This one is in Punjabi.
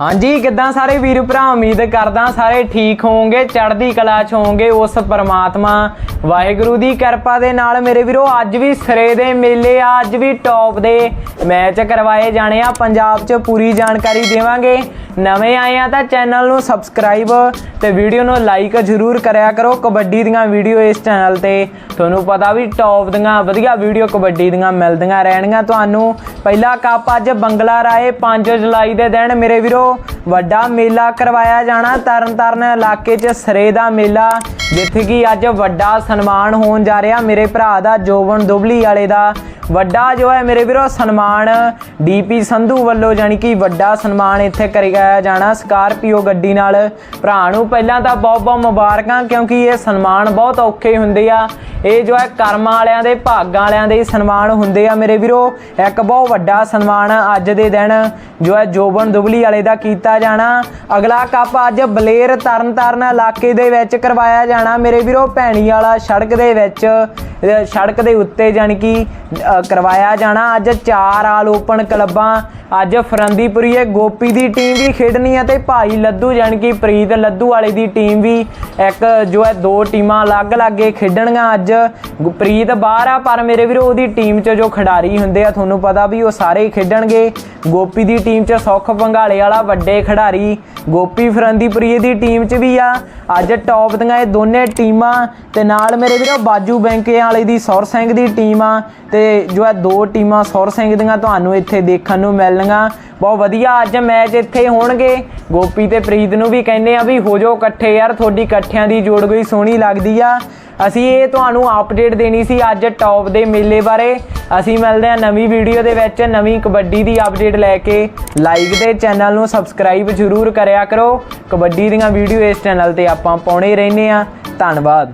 ਹਾਂਜੀ, ਕਿੱਦਾਂ ਸਾਰੇ ਵੀਰ ਭਰਾ? ਉਮੀਦ ਕਰਦਾ ਸਾਰੇ ਠੀਕ ਹੋਵੋਗੇ, ਚੜ੍ਹਦੀ ਕਲਾ ਚ ਹੋਵੋਗੇ ਉਸ ਪਰਮਾਤਮਾ। ਵਾਹਿਗੁਰੂ ਦੀ ਕਿਰਪਾ ਦੇ ਨਾਲ ਮੇਰੇ ਵੀਰੋ, ਅੱਜ ਵੀ ਸਿਰੇ ਦੇ ਮੇਲੇ ਆ ਅੱਜ ਵੀ ਟੌਪ ਦੇ ਮੈਚ ਕਰਵਾਏ ਜਾਣੇ ਆ। ਪੰਜਾਬ 'ਚ ਪੂਰੀ ਜਾਣਕਾਰੀ ਦੇਵਾਂਗੇ। ਨਵੇਂ ਆਏ ਆ ਤਾਂ ਚੈਨਲ ਨੂੰ ਸਬਸਕ੍ਰਾਈਬ ਤੇ ਵੀਡੀਓ ਨੂੰ ਲਾਈਕ ਜ਼ਰੂਰ ਕਰਿਆ ਕਰੋ। ਕਬੱਡੀ ਦੀਆਂ ਵੀਡੀਓ ਇਸ ਚੈਨਲ ਤੇ। ਤੁਹਾਨੂੰ ਪਤਾ ਵੀ ਟੌਪ ਦੀਆਂ ਵਧੀਆ ਵੀਡੀਓ ਕਬੱਡੀ ਦੀਆਂ ਮਿਲਦੀਆਂ ਰਹਿਣਗੀਆਂ ਤੁਹਾਨੂੰ। ਪਹਿਲਾ ਕੱਪ ਅੱਜ ਬੰਗਲਾ ਰਾਏ 5 ਜੁਲਾਈ ਦੇ ਦਿਨ। ਮੇਰੇ ਵੀਰੋ, ਵੱਡਾ ਮੇਲਾ ਕਰਵਾਇਆ ਜਾਣਾ। ਤਰਨਤਾਰਨ ਇਲਾਕੇ 'ਚ ਸਰੇ ਦਾ ਮੇਲਾ, ਜਿੱਥੇ ਕਿ ਅੱਜ ਵੱਡਾ ਸਨਮਾਨ ਹੋਣ ਜਾ ਰਿਹਾ। ਮੇਰੇ ਭਰਾ ਦਾ ਜੋਬਨ ਦੁਬਲੀ ਵਾਲੇ ਦਾ। ਵੱਡਾ ਜੋ ਹੈ ਮੇਰੇ ਵੀਰੋ ਸਨਮਾਨ ਡੀਪੀ ਸੰਧੂ ਵੱਲੋਂ ਜਾਨੀ ਕਿ ਵੱਡਾ ਸਨਮਾਨ ਇੱਥੇ ਕਰਿਆ ਜਾਣਾ ਸਕਾਰਪੀਓ ਗੱਡੀ ਨਾਲ। ਭਰਾ ਨੂੰ ਪਹਿਲਾਂ ਤਾਂ ਬਹੁਤ ਬਹੁਤ ਮੁਬਾਰਕਾਂ, ਕਿਉਂਕਿ ਇਹ ਸਨਮਾਨ ਬਹੁਤ ਔਖੇ ਹੁੰਦੇ ਆ। ਇਹ ਜੋ ਹੈ ਕਰਮਾਂ ਵਾਲਿਆਂ ਦੇ, ਭਾਗਾਂ ਵਾਲਿਆਂ ਦੇ ਸਨਮਾਨ ਹੁੰਦੇ ਆ ਮੇਰੇ ਵੀਰੋ। ਇੱਕ ਬਹੁਤ ਵੱਡਾ ਸਨਮਾਨ ਅੱਜ ਦੇ ਦਿਨ ਜੋ ਹੈ ਜੋਬਨ ਦੁਬਲੀ ਵਾਲੇ ਦਾ ਕੀਤਾ ਜਾਣਾ। ਅਗਲਾ ਕੱਪ ਅੱਜ ਬਲੇਰ ਤਰਨਤਾਰਨ ਇਲਾਕੇ ਦੇ ਵਿੱਚ ਕਰਵਾਇਆ ਜਾਣਾ ਮੇਰੇ ਵੀਰੋ। ਭੈਣੀ ਵਾਲਾ ਸੜਕ ਦੇ ਵਿੱਚ ਸੜਕ ਦੇ ਉੱਤੇ ਜਾਣੀ ਕਿ ਕਰਵਾਇਆ ਜਾਣਾ। ਅੱਜ ਚਾਰ ਆਲ ਓਪਨ ਕਲੱਬਾਂ, ਅੱਜ ਫਰੰਦੀਪੁਰੀਏ ਗੋਪੀ ਦੀ ਟੀਮ ਵੀ ਖੇਡਣੀ ਹੈ ਤੇ ਭਾਈ ਲੱਦੂ ਜਾਣੀ ਕਿ ਪ੍ਰੀਤ ਲੱਦੂ ਵਾਲੇ ਦੀ ਟੀਮ ਵੀ ਇੱਕ ਜੋ ਹੈ ਦੋ ਟੀਮਾਂ ਅਲੱਗ-ਅਲੱਗੇ ਖੇਡਣਗੀਆਂ ਅੱਜ। ਗੁਪ੍ਰੀਤ ਬਾਹਰ ਆ, ਪਰ ਮੇਰੇ ਵੀਰੋ, ਉਹਦੀ ਟੀਮ 'ਚ ਜੋ ਖਿਡਾਰੀ ਹੁੰਦੇ ਆ, ਤੁਹਾਨੂੰ ਪਤਾ ਵੀ ਉਹ ਸਾਰੇ ਹੀ ਖੇਡਣਗੇ। ਗੋਪੀ ਦੀ ਟੀਮ 'ਚ ਸੁੱਖ ਭੰਗਾਲੇ ਵਾਲਾ ਵੱਡੇ ਖਿਡਾਰੀ, ਗੋਪੀ ਫਰੰਦੀਪੁਰੀਏ ਦੀ ਟੀਮ 'ਚ ਵੀ ਆ। ਅੱਜ ਟੌਪ ਦੀਆਂ ਇਹ ਦੋਨੇ ਟੀਮਾਂ ਤੇ ਨਾਲ ਮੇਰੇ ਵੀਰੋ, ਬਾਜੂ ਬੈਂਕੇ ਵਾਲੇ ਦੀ ਸੌਰ ਸਿੰਘ ਦੀ ਟੀਮ ਆ, ਤੇ ਜੋ ਹੈ ਦੋ ਟੀਮਾਂ ਸੌਰ ਸਿੰਘ ਦੀਆਂ ਤੁਹਾਨੂੰ ਇੱਥੇ ਦੇਖਣ ਨੂੰ ਮਿਲਣਗੀਆਂ। ਬਹੁਤ ਵਧੀਆ ਅੱਜ ਮੈਚ ਇੱਥੇ ਹੋਣਗੇ। ਗੋਪੀ ਤੇ ਪ੍ਰੀਤ ਨੂੰ ਵੀ ਕਹਿੰਦੇ ਆ ਵੀ ਹੋ ਜਾਓ ਇਕੱਠੇ ਯਾਰ, ਤੁਹਾਡੀ ਇਕੱਠਿਆਂ ਦੀ ਜੋੜ ਗਈ ਸੋਹਣੀ ਲੱਗਦੀ ਆ। ਅਸੀਂ ਇਹ ਤੁਹਾਨੂੰ ਅਪਡੇਟ ਦੇਣੀ ਸੀ ਅੱਜ ਟੌਪ ਦੇ ਮੇਲੇ ਬਾਰੇ। ਅਸੀਂ ਮਿਲਦੇ ਹਾਂ ਨਵੀਂ ਵੀਡੀਓ ਦੇ ਵਿੱਚ, ਨਵੀਂ ਕਬੱਡੀ ਦੀ ਅਪਡੇਟ ਲੈ ਕੇ। ਲਾਈਕ ਦੇ ਚੈਨਲ ਨੂੰ ਸਬਸਕ੍ਰਾਈਬ ਜ਼ਰੂਰ ਕਰਿਆ ਕਰੋ। ਕਬੱਡੀ ਦੀਆਂ ਵੀਡੀਓ ਇਸ ਚੈਨਲ ਤੇ ਆਪਾਂ ਪਾਉਣੇ ਰਹਿੰਦੇ ਆ ਧੰਨਵਾਦ।